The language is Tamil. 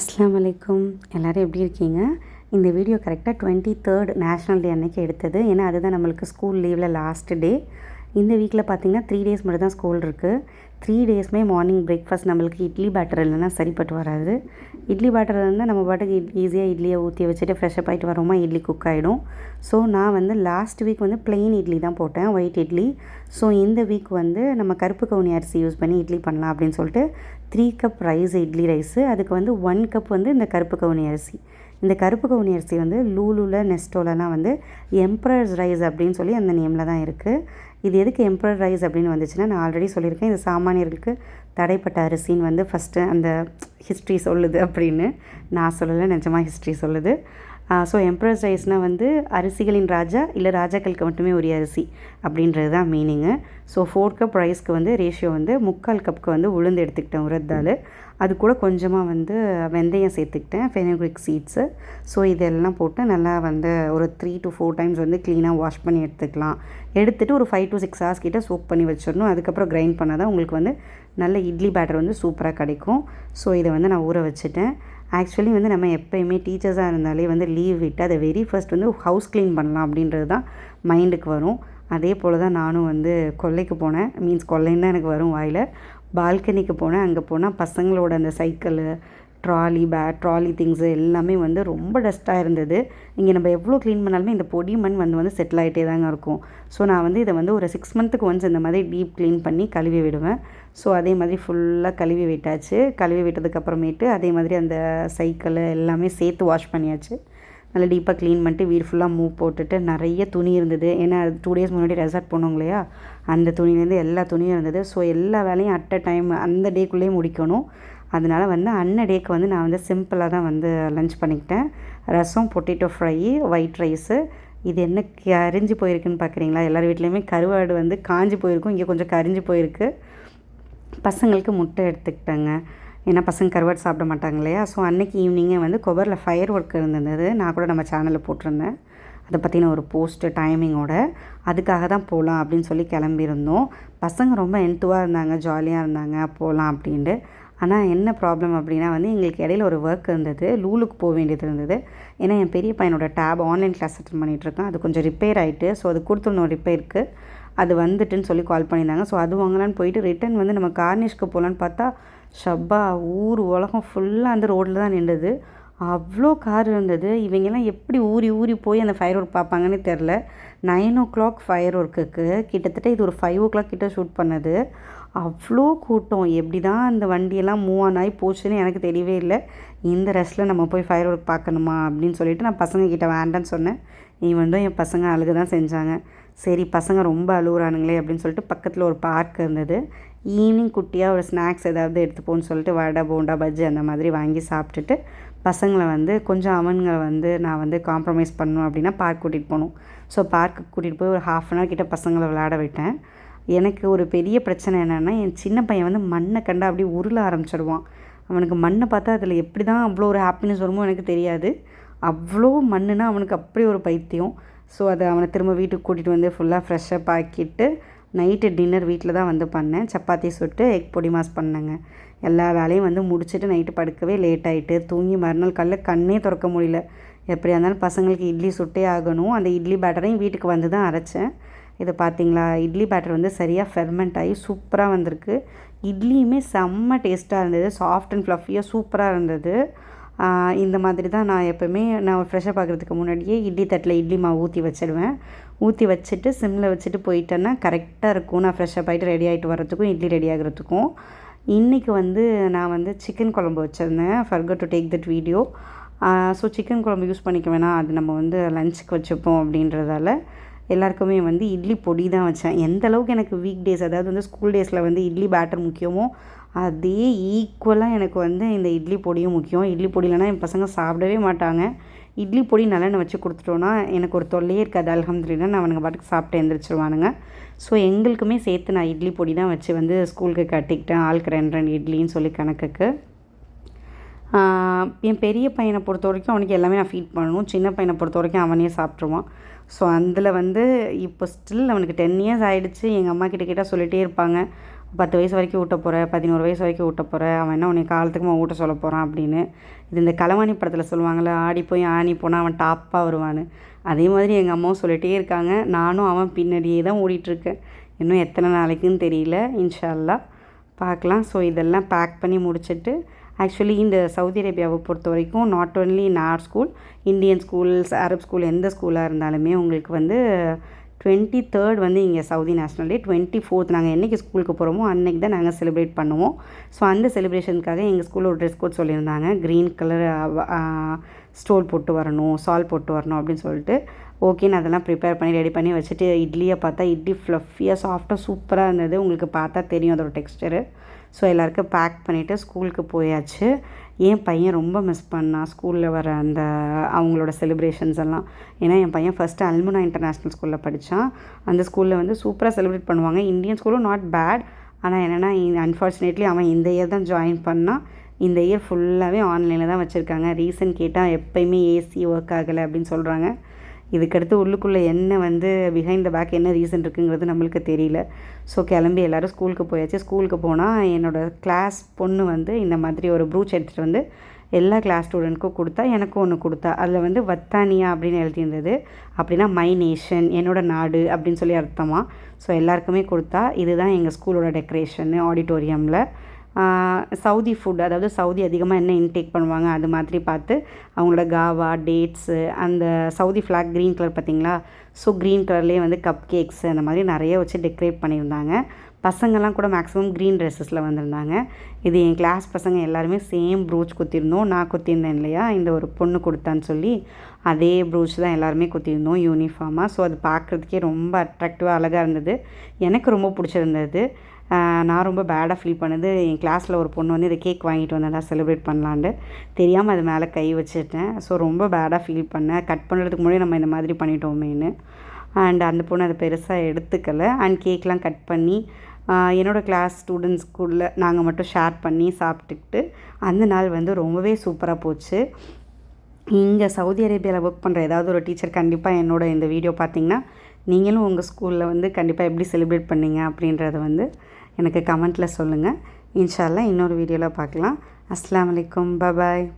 அஸ்லாம் வலைக்கும். எல்லோரும் எப்படி இருக்கீங்க? இந்த வீடியோ கரெக்டாக டுவெண்ட்டி தேர்ட் நேஷ்னல் டே அன்னைக்கு எடுத்தது. ஏன்னா அதுதான் நம்மளுக்கு ஸ்கூல் லீவில் லாஸ்ட் டே. இந்த வீக்கில் பார்த்தீங்கன்னா த்ரீ டேஸ் மட்டும் தான் ஸ்கூல் இருக்குது த்ரீ டேஸ்மே மார்னிங் பிரேக்ஃபாஸ்ட் நம்மளுக்கு இட்லி பேட்டர் இல்லைன்னா சரிப்பட்டு வராது. இட்லி பேட்டர் இருந்தால் நம்ம பாட்டுக்கு ஈஸியாக இட்லியை ஊற்றி வச்சுட்டு ஃப்ரெஷ்அப் ஆகிட்டு வரோமா இட்லி குக் ஆகிடும் ஸோ நான் வந்து லாஸ்ட் வீக் வந்து பிளெயின் இட்லி தான் போட்டேன் ஒயிட் இட்லி. ஸோ இந்த வீக் வந்து நம்ம கருப்பு கவுனி அரிசி யூஸ் பண்ணி இட்லி பண்ணலாம் அப்படின்னு சொல்லிட்டு three cup rice idli rice அதுக்கு வந்து ஒன் கப் வந்து இந்த கருப்பு கவுனி அரிசி. இந்த கருப்பு கவுனி அரிசி வந்து லூலுல நெஸ்டோலலாம் வந்து எம்ப்ரர்ஸ் ரைஸ் அப்படின்னு சொல்லி அந்த நேமில் தான் இருக்குது இது எதுக்கு எம்ப்ரர் ரைஸ் அப்படின்னு வந்துச்சுன்னா நான் ஆல்ரெடி சொல்லியிருக்கேன் இது சாமானியர்களுக்கு தடைப்பட்ட அரிசின்னு வந்து ஃபஸ்ட்டு அந்த ஹிஸ்ட்ரி சொல்லுது அப்படின்னு. நான் சொல்லலை நிஜமாக ஹிஸ்ட்ரி சொல்லுது. ஸோ எம்ப்ரஸ் ரைஸ்னால் வந்து அரிசிகளின் ராஜா இல்லை ராஜாக்களுக்கு மட்டுமே உரிய அரிசி அப்படின்றது தான் மீனிங்கு ஸோ ஃபோர் கப் ரைஸ்க்கு வந்து ரேஷியோ வந்து முக்கால் கப்புக்கு வந்து உளுந்து எடுத்துக்கிட்டேன் உரத்தால். அது கூட கொஞ்சமாக வந்து வெந்தயம் சேர்த்துக்கிட்டேன் ஃபெனோக்ரிக் சீட்ஸு ஸோ இதெல்லாம் போட்டு நல்லா வந்து ஒரு த்ரீ டு ஃபோர் டைம்ஸ் வந்து க்ளீனாக வாஷ் பண்ணி எடுத்துக்கலாம். எடுத்துகிட்டு ஒரு ஃபைவ் டு சிக்ஸ் ஹவர்ஸ் கிட்டே சூப் பண்ணி வச்சிடணும். அதுக்கப்புறம் கிரைண்ட் பண்ணால் தான் உங்களுக்கு வந்து நல்ல இட்லி பேட்டர் வந்து சூப்பராக கிடைக்கும். ஸோ இதை வந்து நான் ஊற வச்சுட்டேன். ஆக்சுவலி வந்து நம்ம எப்போயுமே டீச்சர்ஸாக இருந்தாலே வந்து லீவ் விட்டு அதை வெரி ஃபர்ஸ்ட் வந்து ஹவுஸ் க்ளீன் பண்ணலாம் அப்படின்றது தான் மைண்டுக்கு வரும். அதே போல் தான் நானும் வந்து கொல்லைக்கு போனேன். மீன்ஸ் கொல்லைன்னு தான் எனக்கு வரும் வாயில். பால்கனிக்கு போனேன். அங்கே போனால் பசங்களோட அந்த cycle trolley bag trolley things எல்லாமே வந்து ரொம்ப டஸ்ட்டாக இருந்தது. இங்கே நம்ம எவ்வளோ க்ளீன் பண்ணாலுமே இந்த பொடி மண் வந்து வந்து செட்டில் ஆகிட்டே தாங்க இருக்கும். ஸோ நான் வந்து இதை வந்து ஒரு சிக்ஸ் மந்த்துக்கு ஒன்ஸ் இந்த மாதிரி டீப் க்ளீன் பண்ணி கழுவி விடுவேன். ஸோ அதே மாதிரி ஃபுல்லாக கழுவி விட்டாச்சு. கழுவி விட்டதுக்கப்புறமேட்டு அதே மாதிரி அந்த சைக்கிளு எல்லாமே சேர்த்து வாஷ் பண்ணியாச்சு. நல்லா டீப்பாக க்ளீன் பண்ணிட்டு வீடு ஃபுல்லாக மூவ் போட்டுட்டு நிறைய துணி இருந்தது. ஏன்னா அது டூ டேஸ் முன்னாடி ரெசார்ட் போனோம் இல்லையா? அந்த துணிலேருந்து எல்லா துணியும் இருந்தது. ஸோ எல்லா வேலையும் அட் அ டைம் அந்த டேக்குள்ளேயே முடிக்கணும். அதனால வந்து அன்ன டேக்கு வந்து நான் வந்து சிம்பிளாக தான் வந்து லஞ்ச் பண்ணிக்கிட்டேன். Rasam potato fry white rice இது என்ன கரிஞ்சு போயிருக்குன்னு பார்க்குறீங்களா எல்லார் வீட்லேயுமே கருவாடு வந்து காஞ்சி போயிருக்கும். இங்கே கொஞ்சம் கரிஞ்சு போயிருக்கு. பசங்களுக்கு முட்டை எடுத்துக்கிட்டேங்க. ஏன்னா பசங்க கருவாடு சாப்பிட மாட்டாங்க இல்லையா? ஸோ அன்னைக்கு ஈவினிங்கே வந்து கொபரில் ஃபயர் ஒர்க் இருந்தது நான் கூட நம்ம சேனலில் போட்டிருந்தேன். அதை பற்றின ஒரு போஸ்ட்டு டைமிங்கோட அதுக்காக தான் போகலாம் அப்படின்னு சொல்லி கிளம்பியிருந்தோம். பசங்க ரொம்ப என்த்துவாக இருந்தாங்க ஜாலியாக இருந்தாங்க போகலாம் அப்படின்ட்டு. ஆனால் என்ன ப்ராப்ளம் அப்படின்னா வந்து எங்களுக்கு இடையில ஒரு ஒர்க் இருந்தது. லூலுக்கு போக வேண்டியது இருந்தது. ஏன்னா என் பெரிய பையனோட டேப் ஆன்லைன் கிளாஸ் அட்டன் பண்ணிகிட்ருக்கேன் அது கொஞ்சம் ரிப்பேர் ஆகிட்டு ஸோ அது கொடுத்துடணும் ரிப்பேருக்கு அது வந்துட்டுன்னு சொல்லி கால் பண்ணியிருந்தாங்க. ஸோ அது வாங்கலான்னு போயிட்டு ரிட்டன் வந்து நம்ம கார்னிஷ்க்கு போகலான்னு பார்த்தா ஷப்பா ஊர் உலகம் ஃபுல்லாக அந்த ரோட்டில் தான் நின்றுது அவ்வளோ கார் இருந்தது. இவங்கெல்லாம் எப்படி ஊறி ஊறி போய் அந்த ஃபயர் ஒர்க் பார்ப்பாங்கன்னு தெரில நைன் ஓ கிளாக் ஃபயர் ஒர்க்குக்கு கிட்டத்தட்ட இது ஒரு ஃபைவ் ஓ கிளாக் கிட்டே ஷூட் பண்ணது. அவ்வளோ கூட்டம். எப்படி தான் அந்த வண்டியெல்லாம் மூவ் ஆன் ஆகி போச்சுன்னு எனக்கு தெரியவே இல்லை. இந்த ரெஸ்ட்டில் நம்ம போய் ஃபயர் ஒர்க் பார்க்கணுமா அப்படின்னு சொல்லிட்டு நான் பசங்க கிட்ட வேண்டான்னு சொன்னேன். வந்தும் என் பசங்க அழுக தான் செஞ்சாங்க. சரி பசங்க ரொம்ப அழுகுறானுங்களே அப்படின்னு சொல்லிட்டு பக்கத்தில் ஒரு பார்க் இருந்தது. ஈவினிங் குட்டியாக ஒரு ஸ்நாக்ஸ் ஏதாவது எடுத்துப்போன்னு சொல்லிட்டு வடை போண்டா பஜ்ஜி அந்த மாதிரி வாங்கி சாப்பிட்டுட்டு பசங்களை வந்து கொஞ்சம் அவனுங்களை வந்து நான் வந்து காம்ப்ரமைஸ் பண்ணணும் அப்படின்னா பார்க் கூட்டிகிட்டு போகணும் ஸோ பார்க்கு கூட்டிகிட்டு போய் ஒரு ஹாஃப் அன் ஹவர் கிட்ட பசங்களை விளையாட விட்டேன். எனக்கு ஒரு பெரிய பிரச்சனை என்னென்னா என் சின்ன பையன் வந்து மண்ணை கண்டா அப்படியே உருள ஆரம்பிச்சிடுவான். அவனுக்கு மண்ணை பார்த்தா அதில் எப்படி தான் அவ்வளோ ஒரு ஹாப்பினஸ் வருமோ எனக்கு தெரியாது. அவ்வளோ மண்ணுனா அவனுக்கு அப்படி ஒரு பைத்தியம். ஸோ அதை அவனை திரும்ப வீட்டுக்கு கூட்டிகிட்டு வந்து ஃபுல்லாக ஃப்ரெஷ்ஷப் ஆக்கிட்டு நைட்டு டின்னர் வீட்டில் தான் வந்து பண்ணேன். சப்பாத்தி சுட்டு எக் பொடி மாஸ் பண்ணேங்க. எல்லா வேலையும் வந்து முடிச்சுட்டு நைட்டு படுக்கவே லேட் ஆகிட்டு தூங்கி மறுநாள் காலைல கண்ணே திறக்க முடியல. எப்படியா இருந்தாலும் பசங்களுக்கு இட்லி சுட்டே ஆகணும். அந்த இட்லி பேட்டரையும் வீட்டுக்கு வந்து தான் அரைச்சேன். இது பார்த்தீங்களா? இட்லி பேட்டர் வந்து சரியாக ஃபெர்மெண்ட் ஆகி சூப்பராக வந்திருக்கு. இட்லியுமே செம்ம டேஸ்ட்டாக இருந்தது. சாஃப்ட் அண்ட் ஃப்ளஃபியாக சூப்பராக இருந்தது. இந்த மாதிரி தான் நான் எப்போவுமே நான் ஃப்ரெஷ்ஷாக பார்க்குறதுக்கு முன்னாடியே இட்லி தட்டில் இட்லி மாவு ஊற்றி வச்சிடுவேன். ஊற்றி வச்சுட்டு சிம்மில் வச்சுட்டு போயிட்டேன்னா கரெக்டாக இருக்கும். நான் ஃப்ரெஷ்ஷப் ஆகிட்டு ரெடி ஆகிட்டு வரதுக்கும் இட்லி ரெடி ஆகிறதுக்கும். இன்றைக்கி வந்து நான் வந்து சிக்கன் குழம்பு வச்சுருந்தேன். Forgot to take that video so chicken குழம்பு யூஸ் பண்ணிக்க வேணாம். அது நம்ம வந்து லஞ்சுக்கு வச்சுப்போம் அப்படின்றதால. எல்லாருக்குமே வந்து இட்லி பொடி தான் வச்சேன். எந்த அளவுக்கு எனக்கு வீக் டேஸ் அதாவது வந்து ஸ்கூல் டேஸில் வந்து இட்லி பேட்டர் முக்கியமோ அதே ஈக்குவலாக எனக்கு வந்து இந்த இட்லி பொடியும் முக்கியம். இட்லி பொடி என் பசங்க சாப்பிடவே மாட்டாங்க. இட்லி பொடி நல்லெண்ணெய் வச்சு கொடுத்துட்டோன்னா எனக்கு ஒரு தொல்லையே இருக்காது. அலகம்துலாம் நான் அவனுங்க பாட்டுக்கு சாப்பிட்டு எழுந்திரிச்சிருவானுங்க ஸோ எங்களுக்குமே சேர்த்து நான் இட்லி பொடி தான் வச்சு வந்து ஸ்கூலுக்கு கட்டிக்கிட்டேன். ஆளுக்கு ரெண்டு ரெண்டு இட்லின்னு சொல்லி கணக்குக்கு. என் பெரிய பையனை பொறுத்த வரைக்கும் அவனுக்கு எல்லாமே நான் ஃபீட் பண்ணணும். சின்ன பையனை பொறுத்த வரைக்கும் அவனே சாப்பிட்ருவான் ஸோ அதில் வந்து இப்போ ஸ்டில் அவனுக்கு டென் இயர்ஸ் ஆகிடுச்சு எங்கள் அம்மா கிட்ட கேட்டால் சொல்லிகிட்டே இருப்பாங்க. பத்து வயசு வரைக்கும் ஊட்ட போகிற பதினோரு வயசு வரைக்கும் ஊட்ட போகிற அவன் என்ன உனக்கு காலத்துக்குமா ஊட்ட சொல்ல போகிறான் அப்படின்னு. இது இந்த களவாணி படத்தில் சொல்லுவாங்கள்ல ஆடி போய் ஆணி போனால் அவன் டாப்பாக வருவான்னு. அதே மாதிரி எங்கள் அம்மாவும் சொல்லிகிட்டே இருக்காங்க. நானும் அவன் பின்னாடியே தான் ஓடிட்டுருக்கேன். இன்னும் எத்தனை நாளைக்குன்னு தெரியல. இன்ஷா அல்லாஹ் பார்க்கலாம். ஸோ இதெல்லாம் பேக் பண்ணி முடிச்சுட்டு ஆக்சுவலி இந்த சவுதி அரேபியாவை பொறுத்த வரைக்கும் not only in our school Indian schools Arab school எந்த ஸ்கூலாக இருந்தாலுமே உங்களுக்கு வந்து டுவெண்ட்டி தேர்ட் வந்து இங்கே Saudi national day twenty fourth நாங்கள் என்றைக்கு ஸ்கூலுக்கு போகிறோமோ அன்றைக்கி தான் நாங்கள் செலிப்ரேட் பண்ணுவோம். ஸோ அந்த செலிப்ரேஷனுக்காக எங்கள் ஸ்கூலில் ஒரு ட்ரெஸ் கோட் சொல்லியிருந்தாங்க. க்ரீன் கலர் ஸ்டோல் போட்டு வரணும் சால் போட்டு வரணும் அப்படின்னு சொல்லிட்டு ஓகேன்னு அதெல்லாம் ப்ரிப்பேர் பண்ணி ரெடி பண்ணி வச்சுட்டு இட்லியை பார்த்தா இட்லி ஃப்ளஃபியாக சாஃப்டாக சூப்பராக இருந்தது. உங்களுக்கு பார்த்தா தெரியும் அதோட டெக்ஸ்டரு ஸோ எல்லாருக்கும் பேக் பண்ணிவிட்டு ஸ்கூலுக்கு போயாச்சு. என் பையன் ரொம்ப மிஸ் பண்ணான் ஸ்கூலில் வர அந்த அவங்களோட செலிப்ரேஷன்ஸ் எல்லாம். ஏன்னா என் பையன் ஃபஸ்ட்டு அல்முனா இன்டர்நேஷ்னல் ஸ்கூலில் படித்தான் அந்த ஸ்கூலில் வந்து சூப்பராக செலிப்ரேட் பண்ணுவாங்க. இந்தியன் ஸ்கூலும் நாட் பேட் ஆனால் என்னென்னா அன்ஃபார்ச்சுனேட்லி அவன் இந்த இயர் தான் ஜாயின் பண்ணான். இந்த இயர் ஃபுல்லாகவே ஆன்லைனில் தான் வச்சுருக்காங்க. ரீசன் கேட்டால் எப்போயுமே ஏசி ஒர்க் ஆகலை அப்படின்னு சொல்கிறாங்க இதுக்கடுத்து உள்ளுக்குள்ளே என்ன வந்து பிஹைண்ட் த பேக் என்ன ரீசன் இருக்குங்கிறது நம்மளுக்கு தெரியல. ஸோ கிளம்பி எல்லோரும் ஸ்கூலுக்கு போயாச்சு. ஸ்கூலுக்கு போனால் என்னோடய கிளாஸ் பொண்ணு வந்து இந்த மாதிரி ஒரு ப்ரூச் எடுத்துகிட்டு வந்து எல்லா கிளாஸ் ஸ்டூடெண்ட்க்கும் கொடுத்தா எனக்கும் ஒன்று கொடுத்தா. அதில் வந்து வத்தானியா அப்படின்னு எழுதியிருந்தது. அப்படின்னா மை நேஷன் என்னோட நாடு அப்படின்னு சொல்லி அர்த்தமாக ஸோ எல்லாருக்குமே கொடுத்தா. இதுதான் எங்கள் ஸ்கூலோட டெக்கரேஷன் ஆடிட்டோரியமில் சவுதி ஃபுட் அதாவது சவுதி அதிகமாக என்ன இன்டேக் பண்ணுவாங்க அது மாதிரி பார்த்து அவங்களோட காவா டேட்ஸு அந்த சவுதி ஃப்ளாக் க்ரீன் கலர் பார்த்திங்களா? ஸோ க்ரீன் கலர்லேயே வந்து கப் கேக்ஸ் அந்த மாதிரி நிறைய வச்சு டெக்கரேட் பண்ணியிருந்தாங்க. பசங்கள்லாம் கூட மேக்ஸிமம் க்ரீன் ட்ரெஸ்ஸஸில் வந்திருந்தாங்க. இது என் கிளாஸ் பசங்க எல்லாருமே சேம் ப்ரூச் குத்திருந்தோம் நான் குத்திருந்தேன் இல்லையா? இந்த ஒரு பொண்ணு கொடுத்தான்னு சொல்லி அதே ப்ரூச் தான் எல்லாருமே குத்திருந்தோம் யூனிஃபார்மாக ஸோ அது பார்க்குறதுக்கே ரொம்ப அட்ராக்டிவாக அழகாக இருந்தது. எனக்கு ரொம்ப பிடிச்சிருந்தது. நான் ரொம்ப பேடாக ஃபீல் பண்ணது. என் கிளாஸில் ஒரு பொண்ணு வந்து இதை கேக் வாங்கிட்டு வந்தேன் செலிப்ரேட் பண்ணலான்ட்டு. தெரியாமல் அது மேலே கை வச்சுட்டேன். ஸோ ரொம்ப பேடாக ஃபீல் பண்ணேன். கட் பண்ணுறதுக்கு முன்னாடி நம்ம இந்த மாதிரி பண்ணிட்டோமேன்னு. அண்ட் அந்த பொண்ணு அதை பெருசாக எடுத்துக்கலை. அண்ட் கேக்லாம் கட் பண்ணி என்னோடய கிளாஸ் ஸ்டூடெண்ட்ஸ்குள்ளே நாங்கள் மட்டும் ஷேர் பண்ணி சாப்பிட்டுக்கிட்டு அந்த நாள் வந்து ரொம்பவே சூப்பராக போச்சு. இங்கே சவுதி அரேபியாவில் ஒர்க் பண்ணுற ஏதாவது ஒரு டீச்சர் கண்டிப்பாக என்னோட இந்த வீடியோ பார்த்தீங்கன்னா நீங்களும் உங்கள் ஸ்கூலில் வந்து கண்டிப்பாக எப்படி செலிப்ரேட் பண்ணீங்க அப்படின்றத வந்து எனக்கு கமெண்ட்டில் சொல்லுங்கள். இன்ஷால்லாம் இன்னொரு வீடியோவில் பார்க்கலாம். அஸ்லாம் வலைக்கம் பபாய்.